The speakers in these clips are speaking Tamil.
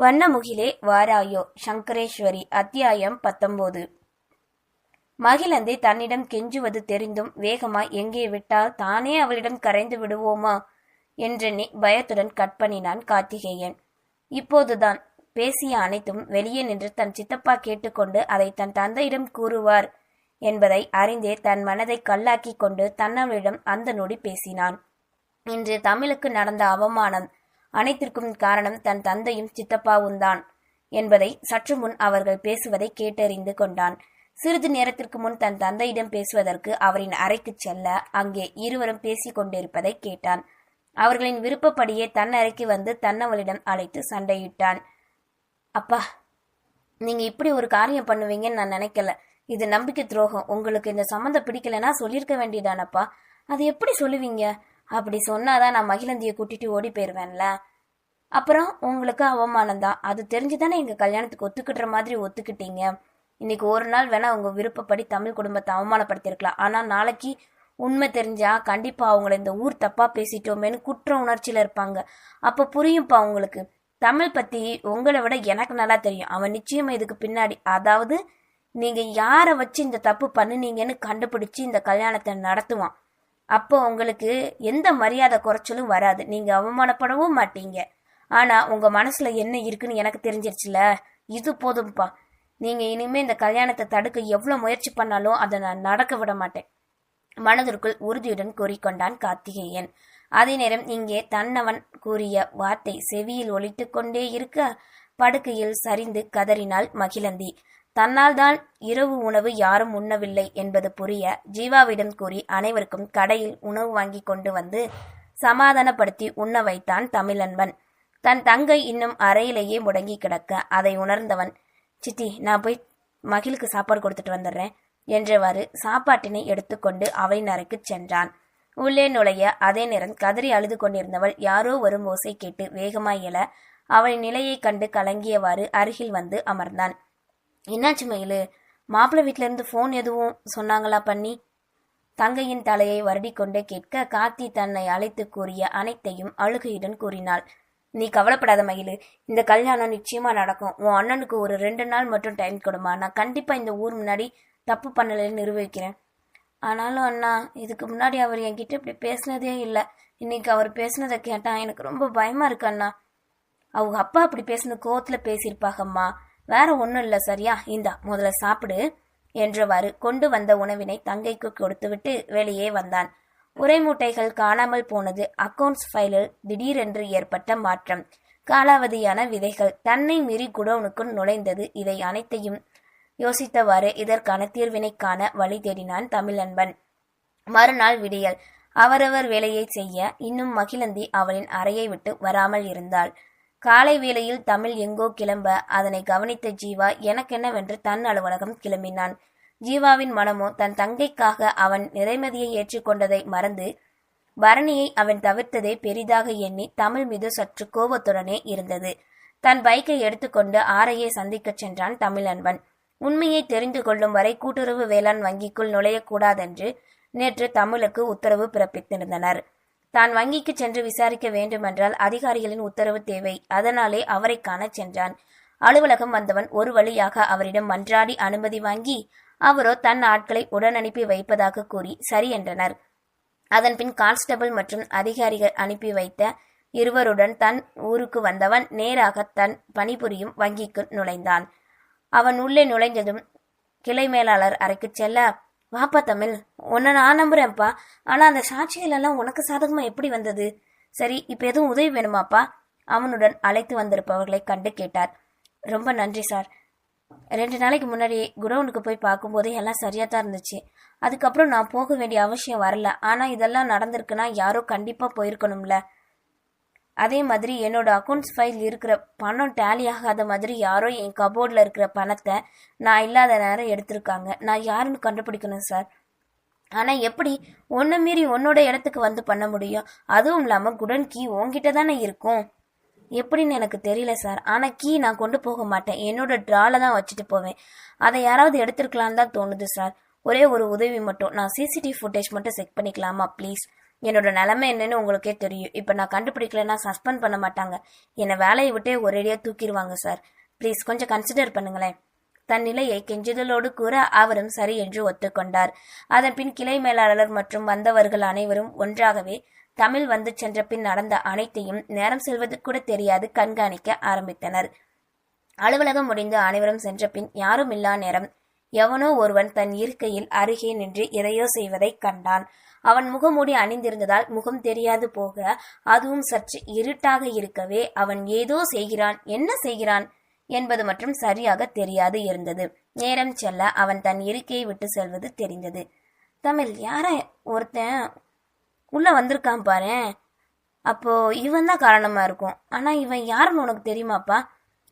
வண்ணமுகிலே வாராயோ. சங்கரேஸ்வரி அத்தியாயம் பத்தொன்பது மகிழந்தை தன்னிடம் கெஞ்சுவது தெரிந்தும் வேகமாய் எங்கே விட்டால் தானே அவளிடம் கரைந்து விடுவோமா? என்றெண்ணி பயத்துடன் கற்பனினான் கார்த்திகேயன். இப்போதுதான். பேசிய அனைத்தும் வெளியே நின்று தன் சித்தப்பா கேட்டுக்கொண்டு அதை தன் தந்தையிடம் கூறுவார் என்பதை அறிந்தே தன் மனதை கல்லாக்கி கொண்டு தன்னவளிடம் அந்த நொடி பேசினான். இன்று தமிழுக்கு நடந்த அவமானம் அனைத்திற்கும் காரணம் தன் தந்தையும் சித்தப்பாவும்தான் என்பதை சற்று முன் அவர்கள் பேசுவதை கேட்டறிந்து கொண்டான். சிறிது நேரத்திற்கு முன் தன் தந்தையிடம் பேசுவதற்கு அவரின் அறைக்கு செல்ல அங்கே இருவரும் பேசிக் கொண்டிருப்பதை கேட்டான். அவர்களின் விருப்பப்படியே தன் அறைக்கு வந்து தன்னவளிடம் அழைத்து சண்டையிட்டான். அப்பா நீங்க இப்படி ஒரு காரியம் பண்ணுவீங்கன்னு நான் நினைக்கல. இது நம்பிக்கை துரோகம். உங்களுக்கு இந்த சம்மந்தம் பிடிக்கலனா சொல்லியிருக்க வேண்டியதானப்பா? அது எப்படி சொல்லுவீங்க? அப்படி சொன்னாதான் நான் மகிழந்தியை கூட்டிட்டு ஓடி போயிருவேன்ல. அப்புறம் உங்களுக்கு அவமானம் தான். அது தெரிஞ்சுதானே எங்க கல்யாணத்துக்கு ஒத்துக்கிட்டுற மாதிரி ஒத்துக்கிட்டீங்க. இன்னைக்கு ஒரு நாள் வேணா உங்க விருப்பப்படி தமிழ் குடும்பத்தை அவமானப்படுத்திருக்கலாம் ஆனா நாளைக்கு உண்மை தெரிஞ்சா கண்டிப்பா அவங்கள இந்த ஊர் தப்பா பேசிட்டோமேனு குற்ற உணர்ச்சியில இருப்பாங்க. அப்ப புரியும்ப்பா உங்களுக்கு. தமிழ் பத்தி உங்களை விட எனக்கு நல்லா தெரியும். அவன் நிச்சயமா இதுக்கு பின்னாடி. அதாவது நீங்க யாரை வச்சு இந்த தப்பு பண்ணுனீங்கன்னு கண்டுபிடிச்சு இந்த கல்யாணத்தை நடத்துவான். அப்போ உங்களுக்கு எந்த மரியாதை குறைச்சலும் வராது. நீங்க அவமானப்படவும் மாட்டீங்க. ஆனா உங்க மனசுல என்ன இருக்குன்னு எனக்கு தெரிஞ்சிருச்சுல? இது போதும்ப்பா நீங்க இனிமே இந்த கல்யாணத்தை தடுக்க எவ்வளவு முயற்சி பண்ணாலும் அதை நான் நடக்க விட மாட்டேன். மனதிற்குள் உறுதியுடன் கூறிக்கொண்டான் கார்த்திகேயன். அதே நேரம் இங்கே தன்னவன் கூறிய வார்த்தை செவியில் ஒழித்து கொண்டே இருக்க படுக்கையில் சரிந்து கதறினாள் மகிழந்தி. தன்னால்தான் இரவு உணவு யாரும் உண்ணவில்லை என்பது புரிய ஜீவாவிடம் கூறி அனைவருக்கும் கடையில் உணவு வாங்கி கொண்டு வந்து சமாதானப்படுத்தி உண்ண வைத்தான் தமிழன்பன். தன் தங்கை இன்னும் அறையிலேயே முடங்கி கிடக்க அதை உணர்ந்தவன் சித்தி நான் போய் மகிழுக்கு சாப்பாடு கொடுத்துட்டு வந்துடுறேன் என்றவாறு சாப்பாட்டினை எடுத்துக்கொண்டு அவளின் அறைக்கு சென்றான். உள்ளே நுழைய அதே நேரம் கதறி அழுது கொண்டிருந்தவள் யாரோ வரும் ஓசை கேட்டு வேகமாய் எழ அவளின் நிலையைக் கண்டு கலங்கியவாறு அருகில் வந்து அமர்ந்தான். என்னாச்சு மயிலு? மாப்பிள்ளை வீட்டிலேருந்து ஃபோன் எதுவும் சொன்னாங்களா பண்ணி? தங்கையின் தலையை வருடிக்கொண்டே கேட்க கார்த்தி தன்னை அழைத்து கூறிய அனைத்தையும் அழுகையுடன் கூறினாள். நீ கவலைப்படாத மயிலு இந்த கல்யாணம் நிச்சயமா நடக்கும். உன் அண்ணனுக்கு ஒரு ரெண்டு நாள் மட்டும் டைம் கொடுமா. நான் கண்டிப்பா இந்த ஊர் முன்னாடி தப்பு பண்ணலைன்னு நிரூபிக்கிறேன் ஆனாலும் அண்ணா இதுக்கு முன்னாடி அவர் என்கிட்ட இப்படி பேசினதே இல்லை. இன்னைக்கு அவர் பேசினதை கேட்டான் எனக்கு ரொம்ப பயமா இருக்கு அண்ணா. அவங்க அப்பா அப்படி பேசின கோவத்துல பேசியிருப்பாங்கம்மா வேற ஒன்றும் இல்லை சரியா? இந்தா முதல்ல சாப்பிடு என்றவாறு கொண்டு வந்த உணவினை தங்கைக்கு கொடுத்துவிட்டு வெளியே வந்தான். உரை மூட்டைகள் காணாமல் போனது அக்கவுண்ட்ஸ் ஃபைலில் திடீரென்று ஏற்பட்ட மாற்றம். காலாவதியான விதைகள் தன்னை மீறி குடோனுக்குள் நுழைந்தது இதை அனைத்தையும் யோசித்தவாறு இதற்கான தீர்வினை காண வழி தேடினான் தமிழன்பன். மறுநாள் விடியல். அவரவர் வேலையை செய்ய இன்னும் மகிழந்தி அவளின் அறையை விட்டு வராமல் இருந்தாள். காலை வேளையில் தமிழ் எங்கோ கிளம்ப அதனை கவனித்த ஜீவா எனக்கென்னவென்று தன் அலுவலகம் கிளம்பினான். ஜீவாவின் மனமோ தன் தங்கைக்காக அவன் நிறைமதியை ஏற்றுக்கொண்டதை மறந்து பரணியை அவன் தவிர்த்ததை பெரிதாக எண்ணி தமிழ் மீது சற்று கோபத்துடனே இருந்தது. தன் பைக்கை எடுத்துக்கொண்டு ஆரையை சந்திக்கச் சென்றான் தமிழன்பன் உண்மையை தெரிந்து கொள்ளும் வரை கூட்டுறவு வேளாண் வங்கிக்குள் நுழையக்கூடாதென்று நேற்று தமிழுக்கு உத்தரவு பிறப்பித்திருந்தனர். தான் வங்கிக்கு சென்று விசாரிக்க வேண்டுமென்றால் அதிகாரிகளின் உத்தரவு தேவை. அதனாலே அவரை காண சென்றான். அலுவலகம் வந்தவன் ஒரு வழியாக அவரிடம் மன்றாடி அனுமதி வாங்கி அவரோ தன் ஆட்களை உடன் அனுப்பி வைப்பதாக கூறி சரி என்றனர். அதன்பின் கான்ஸ்டபிள் மற்றும் அதிகாரிகள் அனுப்பி வைத்த இருவருடன் தன் ஊருக்கு வந்தவன் நேராக தன் பணிபுரியும் வங்கிக்கு நுழைந்தான். அவன் உள்ளே நுழைந்ததும் கிளை மேலாளர் அறைக்கு செல்ல வாப்பா தமிழ். உன்னை நான் நம்புறேன்ப்பா. ஆனா அந்த சாட்சிகள் எல்லாம் உனக்கு சாதகமா எப்படி வந்தது? சரி இப்ப எதுவும் உதவி வேணுமாப்பா? அவனுடன் அழைத்து வந்திருப்பவர்களை கண்டு கேட்டார். ரொம்ப நன்றி சார். ரெண்டு நாளைக்கு முன்னாடி குடவுனுக்கு போய் பார்க்கும்போது எல்லாம் சரியா தான் இருந்துச்சு. அதுக்கப்புறம் நான் போக வேண்டிய அவசியம் வரல. ஆனா இதெல்லாம் நடந்திருக்குன்னா யாரோ கண்டிப்பா போயிருக்கணும்ல. அதே மாதிரி என்னோட அக்கௌண்ட்ஸ் ஃபைல் இருக்கிற பணம் டேலி ஆகாத மாதிரி யாரோ என் கபோர்டில் இருக்கிற பணத்தை நான் இல்லாத நேரம் எடுத்திருக்காங்க. நான் யாருன்னு கண்டுபிடிக்கணும் சார் ஆனால் எப்படி ஒன்றை மீறி உன்னோட இடத்துக்கு வந்து பண்ண முடியும்? அதுவும் இல்லாமல் குடன் கீ உங்ககிட்ட தானே இருக்கும். எப்படின்னு எனக்கு தெரியல சார் ஆனால் கீ நான் கொண்டு போக மாட்டேன். என்னோட ட்ரால தான் வச்சுட்டு போவேன். அதை யாராவது எடுத்துருக்கலான்னு தான் தோணுது சார் ஒரே ஒரு உதவி மட்டும். நான் சிசிடிவி ஃபுட்டேஜ் மட்டும் செக் பண்ணிக்கலாமா ப்ளீஸ் என்னோட நிலைமை என்னன்னு உங்களுக்கே தெரியும். இப்போ நான் கண்டுபிடிக்கலன்னா சஸ்பெண்ட் பண்ண மாட்டாங்க. என்னை வேலையை விட்டே ஒரேடியாக தூக்கிடுவாங்க சார் ப்ளீஸ் கொஞ்சம் கன்சிடர் பண்ணுங்களேன். தன் நிலையை கெஞ்சுதலோடு கூற அவரும் சரி என்று ஒத்துக்கொண்டார். அதன் பின் கிளை மேலாளர் மற்றும் வந்தவர்கள் அனைவரும் ஒன்றாகவே தமிழ் வந்து சென்ற பின் நடந்த அனைத்தையும் நேரம் செல்வது கூட தெரியாது கண்காணிக்க ஆரம்பித்தனர். அலுவலகம் முடிந்து அனைவரும் சென்ற பின் யாரும் இல்லா நேரம் எவனோ ஒருவன் தன் இருக்கையில் அருகே நின்று எதையோ செய்வதைக் கண்டான். அவன் முகமூடி அணிந்திருந்ததால் முகம் தெரியாது போக அதுவும் சற்று இருட்டாக இருக்கவே அவன் ஏதோ செய்கிறான் என்ன செய்கிறான் என்பது மட்டும் சரியாக தெரியாது இருந்தது. நேரம் செல்ல அவன் தன் இருக்கையை விட்டு செல்வது தெரிந்தது. தமிழ் யார ஒருத்தன் உள்ள வந்திருக்கான் பாரு. அப்போ இவன் தான் காரணமா இருக்கும். ஆனா இவன் யாருன்னு உனக்கு தெரியுமாப்பா?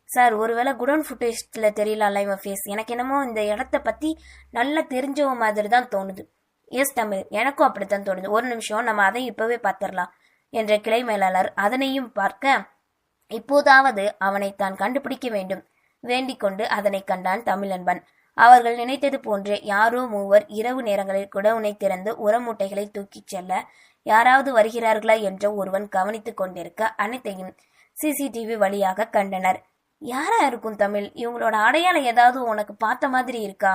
சார் ஒருவேளை குடோன் ஃபுட்டேஜில் தெரியலல்ல இவன் ஃபேஸ் எனக்கு என்னமோ இந்த இடத்த பத்தி நல்லா தெரிஞ்சவ மாதிரி தான் தோணுது. எஸ் தமிழ். எனக்கும் அப்படித்தான் தோணுது. ஒரு நிமிஷம் நம்ம அதை இப்பவே பார்த்துடலாம் என்ற கிளை மேலாளர் அதனையும் பார்க்க இப்போதாவது அவனை தான் கண்டுபிடிக்க வேண்டும். வேண்டிக் கொண்டு அதனை கண்டான் தமிழன்பன் அவர்கள் நினைத்தது போன்றே யாரோ மூவர் இரவு நேரங்களில் குடவுனை திறந்து உரமூட்டைகளை தூக்கிச் செல்ல யாராவது வருகிறார்களா என்ற ஒருவன் கவனித்துக் கொண்டிருக்க அனைத்தையும் சிசிடிவி வழியாக கண்டனர். யாரா இருக்கும் தமிழ்? இவங்களோட அடையாளம் ஏதாவது உனக்கு பார்த்த மாதிரி இருக்கா?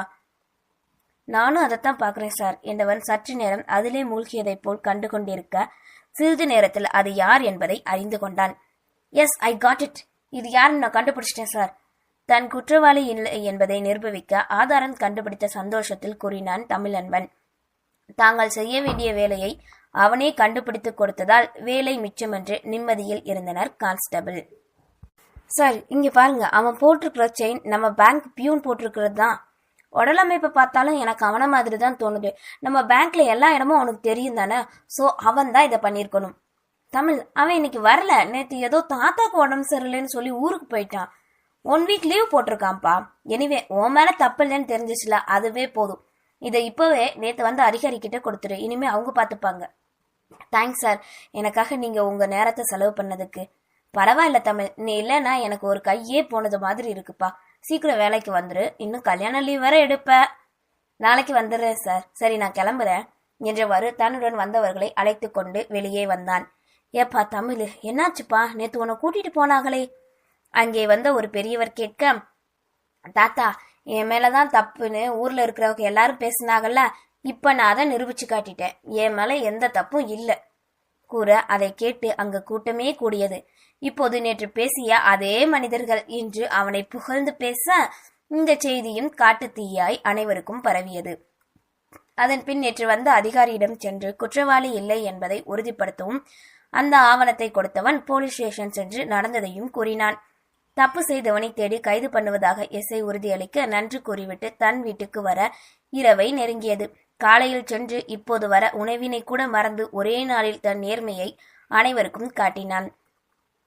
நானும் அதைத்தான் பார்க்குறேன் சார் என்றவன் சற்று நேரம் அதிலே மூழ்கியதைப் போல் கண்டு கொண்டிருக்க சிறிது நேரத்தில் அது யார் என்பதை அறிந்து கொண்டான். எஸ் ஐ காட் இட் இது யாருன்னு நான் கண்டுபிடிச்சிட்டேன் சார். தன் குற்றவாளி இல்லை என்பதை நிரூபிக்க ஆதாரம் கண்டுபிடித்த சந்தோஷத்தில் கூறினான் தமிழன்பன். தாங்கள் செய்ய வேண்டிய வேலையை அவனே கண்டுபிடித்து கொடுத்ததால் வேலை மிச்சமென்று நிம்மதியில் இருந்தனர் கான்ஸ்டபிள். சார் இங்க பாருங்க அவன் போட்டிருக்கிற செயின் நம்ம பேங்க் பியூன் போட்டிருக்கிறது தான் உடலமைப்பை பார்த்தாலும் எனக்கு அவனை மாதிரி தான் தோணுது. நம்ம பேங்க்ல எல்லா இடமும் அவனுக்கு தெரியும் தானே? ஸோ அவன் தான் இதை பண்ணியிருக்கணும். தமிழ் அவன் இன்னைக்கு வரல. நேற்று ஏதோ தாத்தாக்கு உடம்பு சரியில்லைன்னு சொல்லி ஊருக்கு போயிட்டான். ஒன் வீக் லீவ் போட்டிருக்கான்ப்பா. எனிவே உன் மேல தப்பு இல்லைன்னு தெரிஞ்சிச்சுல அதுவே போதும். இதை இப்போவே நேற்று வந்து அதிகாரி கிட்ட கொடுத்துரு. இனிமே அவங்க பார்த்துப்பாங்க. தேங்க்ஸ் சார் எனக்காக நீங்க உங்க நேரத்தை செலவு பண்ணதுக்கு. பரவாயில்ல தமிழ். நீ இல்லைன்னா எனக்கு ஒரு கையே போனது மாதிரி இருக்குப்பா. சீக்கிரம் வேலைக்கு வந்துரு. இன்னும் கல்யாண லீவ் வேற எடுப்ப. நாளைக்கு வந்துடுறேன் சார் சரி நான் கிளம்புறேன். என்றவாறு தன்னுடன் வந்தவர்களை அழைத்து கொண்டு வெளியே வந்தான். ஏப்பா தமிழ் என்னாச்சுப்பா? நேத்து உன்னை கூட்டிட்டு போனாங்களே. அங்கே வந்த ஒரு பெரியவர் கேட்க தாத்தா என் மேலதான் தப்புன்னு ஊர்ல இருக்கிறவங்க எல்லாரும் பேசினாங்கல்ல? இப்ப நான் அதை நிரூபிச்சு காட்டிட்டேன். என் மேல எந்த தப்பும் இல்லை. கூற அதை கேட்டு அங்கு கூட்டமே கூடியது. இப்போது நேற்று பேசிய அதே மனிதர்கள் இன்று அவனை புகழ்ந்து பேச இந்த செய்தியும் காட்டு தீயாய் அனைவருக்கும் பரவியது. அதன் பின் நேற்று வந்த அதிகாரியிடம் சென்று குற்றவாளி இல்லை என்பதை உறுதிப்படுத்தவும் அந்த ஆவணத்தை கொடுத்தவன் போலீஸ் ஸ்டேஷன் சென்று நடந்ததையும் கூறினான். தப்பு செய்தவனை தேடி கைது பண்ணுவதாக எஸ்ஐ உறுதியளிக்க நன்றி கூறிவிட்டு தன் வீட்டுக்கு வர இரவை நெருங்கியது. காலையில் சென்று இப்போது வர உணவினை கூட மறந்து ஒரே நாளில் தன் நேர்மையை அனைவருக்கும் காட்டினான்.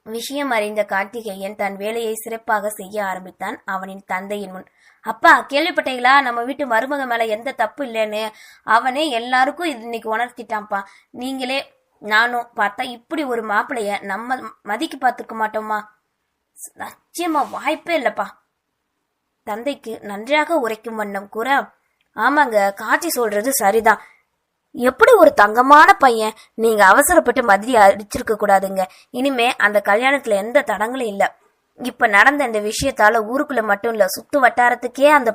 விஷயம் அறிந்த கார்த்திகேயன் தன் வேலையை சிறப்பாக செய்ய ஆரம்பித்தான் அவனின் தந்தையின் முன். அப்பா கேள்விப்பட்டீங்களா? நம்ம வீட்டு மருமக மேல எந்த தப்பு இல்லைன்னு? அவனே எல்லாருக்கும் இது இன்னைக்கு உணர்த்திட்டான்ப்பா. நீங்களே நானும் பார்த்தா இப்படி ஒரு மாப்பிளைய நம்ம மதிக்கு பார்த்துக்க மாட்டோமா? நிச்சயமா வாய்ப்பே இல்லப்பா. தந்தைக்கு நன்றாக உரைக்கும் வண்ணம் கூற ஆமாங்க காட்சி சொல்றது சரிதான். எப்படி ஒரு தங்கமான பையன் நீங்க அவசரப்பட்டு மதிரி அடிச்சிருக்க கூடாதுங்க. இனிமே அந்த கல்யாணத்துல எந்த தடங்களும் இல்ல. இப்ப நடந்த இந்த விஷயத்தால ஊருக்குள்ள மட்டும் இல்ல சுத்து வட்டாரத்துக்கே அந்த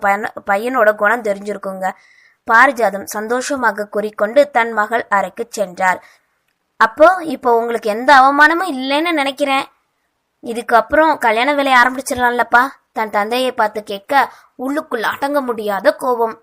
பையனோட குணம் தெரிஞ்சிருக்குங்க. பாரிஜாதம் சந்தோஷமாக கூறிக்கொண்டு தன் மகள் அறைக்கு சென்றார் அப்போ இப்போ உங்களுக்கு எந்த அவமானமும் இல்லைன்னு நினைக்கிறேன். இதுக்கப்புறம் கல்யாண வேலையை ஆரம்பிச்சிடலாம்லப்பா. தன் தந்தையை பார்த்து கேட்க உள்ளுக்குள் அடங்க முடியாத கோபம்.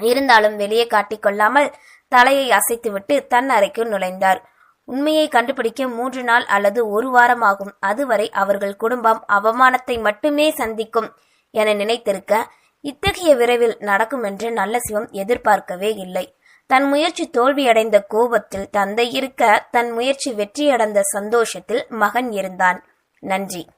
இருந்தாலும் வெளியே காட்டிக்கொள்ளாமல் தலையை அசைத்துவிட்டு தன் அறைக்கு நுழைந்தார். உண்மையை கண்டுபிடிக்க மூன்று நாள் அல்லது ஒரு வாரம் ஆகும் அதுவரை அவர்கள் குடும்பம் அவமானத்தை மட்டுமே சந்திக்கும் என நினைத்திருக்க இத்தகைய விரைவில் நடக்கும் என்று நல்ல சிவம் எதிர்பார்க்கவே இல்லை. தன் முயற்சி தோல்வியடைந்த கோபத்தில் தந்தை இருக்க தன் முயற்சி வெற்றியடைந்த சந்தோஷத்தில் மகன் இருந்தான். நன்றி.